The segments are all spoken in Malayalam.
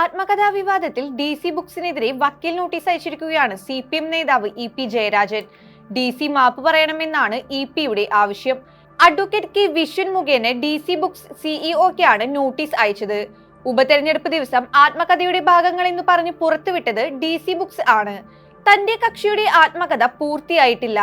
ആത്മകഥാ വിവാദത്തിൽ ഡി സി ബുക്സിനെതിരെ വക്കീൽ നോട്ടീസ് അയച്ചിരിക്കുകയാണ് സി പി എം നേതാവ് E P Jayarajan. D C മാപ്പ് പറയണമെന്നാണ് ഇ പിയുടെ ആവശ്യം. അഡ്വക്കേറ്റ് കെ വിശ്വൻ മുഖേന ഡി സി ബുക്സ് സിഇഒക്കാണ് നോട്ടീസ് അയച്ചത്. ഉപതെരഞ്ഞെടുപ്പ് ദിവസം ആത്മകഥയുടെ ഭാഗങ്ങൾ എന്ന് പറഞ്ഞ് പുറത്തുവിട്ടത് ഡി സി ബുക്സ് ആണ്. തന്റെ കക്ഷിയുടെ ആത്മകഥ പൂർത്തിയായിട്ടില്ല.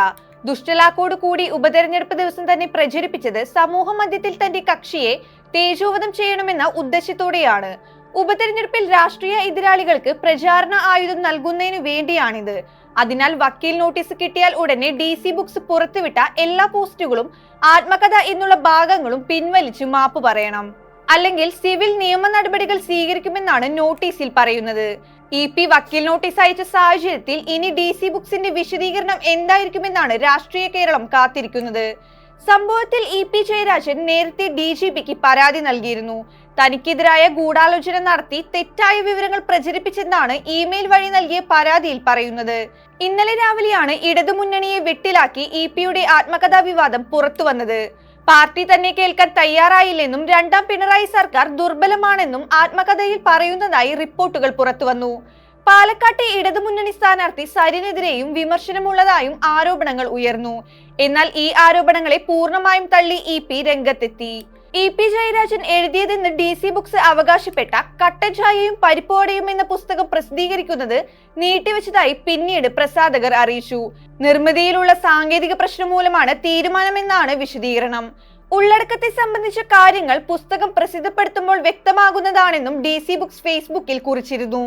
ദുഷ്ടലാക്കോട് കൂടി ഉപതെരഞ്ഞെടുപ്പ് ദിവസം തന്നെ പ്രചരിപ്പിച്ചത് സമൂഹ മധ്യത്തിൽ തന്റെ കക്ഷിയെ തേജോവധം ചെയ്യണമെന്ന ഉദ്ദേശത്തോടെയാണ്. ഉപതെരഞ്ഞെടുപ്പിൽ രാഷ്ട്രീയ എതിരാളികൾക്ക് പ്രചാരണ ആയുധം നൽകുന്നതിനു വേണ്ടിയാണിത്. അതിനാൽ വക്കീൽ നോട്ടീസ് കിട്ടിയാൽ ഉടനെ ഡി സി ബുക്സ് പുറത്തുവിട്ട എല്ലാ പോസ്റ്റുകളും ആത്മകഥ എന്നുള്ള ഭാഗങ്ങളും പിൻവലിച്ചു മാപ്പ് പറയണം. അല്ലെങ്കിൽ സിവിൽ നിയമ നടപടികൾ സ്വീകരിക്കുമെന്നാണ് നോട്ടീസിൽ പറയുന്നത്. ഇ പി വക്കീൽ നോട്ടീസ് അയച്ച സാഹചര്യത്തിൽ ഇനി ഡി സി ബുക്സിന്റെ വിശദീകരണം എന്തായിരിക്കുമെന്നാണ് രാഷ്ട്രീയ കേരളം കാത്തിരിക്കുന്നത്. സംഭവത്തിൽ ഇ പി ജയരാജൻ നേരത്തെ ഡി ജി പിക്ക് പരാതി നൽകിയിരുന്നു. തനിക്കെതിരായ ഗൂഢാലോചന നടത്തി തെറ്റായ വിവരങ്ങൾ പ്രചരിപ്പിച്ചെന്നാണ് ഇമെയിൽ വഴി നൽകിയ പരാതിയിൽ പറയുന്നത്. ഇന്നലെ രാവിലെയാണ് ഇടതുമുന്നണിയെ വെട്ടിലാക്കി ഇ പിയുടെ ആത്മകഥാ വിവാദം പുറത്തു വന്നത്. പാർട്ടി തന്നെ കേൾക്കാൻ തയ്യാറായില്ലെന്നും രണ്ടാം പിണറായി സർക്കാർ ദുർബലമാണെന്നും ആത്മകഥയിൽ പറയുന്നതായി റിപ്പോർട്ടുകൾ പുറത്തുവന്നു പാലക്കാട്ടെ ഇടതുമുന്നണി സ്ഥാനാർത്ഥി സരിനെതിരെയും വിമർശനമുള്ളതായും ആരോപണങ്ങൾ ഉയർന്നു. എന്നാൽ ഈ ആരോപണങ്ങളെ പൂർണമായും തള്ളി ഇ പി രംഗത്തെത്തി. ഇ പി ജയരാജൻ എഴുതിയതെന്ന് ഡി സി ബുക്സ് അവകാശപ്പെട്ട കട്ടചായയും പരിപ്പോടയും എന്ന പുസ്തകം പ്രസിദ്ധീകരിക്കുന്നത് നീട്ടിവെച്ചതായി പിന്നീട് പ്രസാധകർ അറിയിച്ചു. നിർമ്മിതിയിലുള്ള സാങ്കേതിക പ്രശ്നം മൂലമാണ് തീരുമാനമെന്നാണ് വിശദീകരണം. ഉള്ളടക്കത്തെ സംബന്ധിച്ച കാര്യങ്ങൾ പുസ്തകം പ്രസിദ്ധപ്പെടുത്തുമ്പോൾ വ്യക്തമാകുന്നതാണെന്നും ഡി സി ബുക്സ് ഫേസ്ബുക്കിൽ കുറിച്ചിരുന്നു.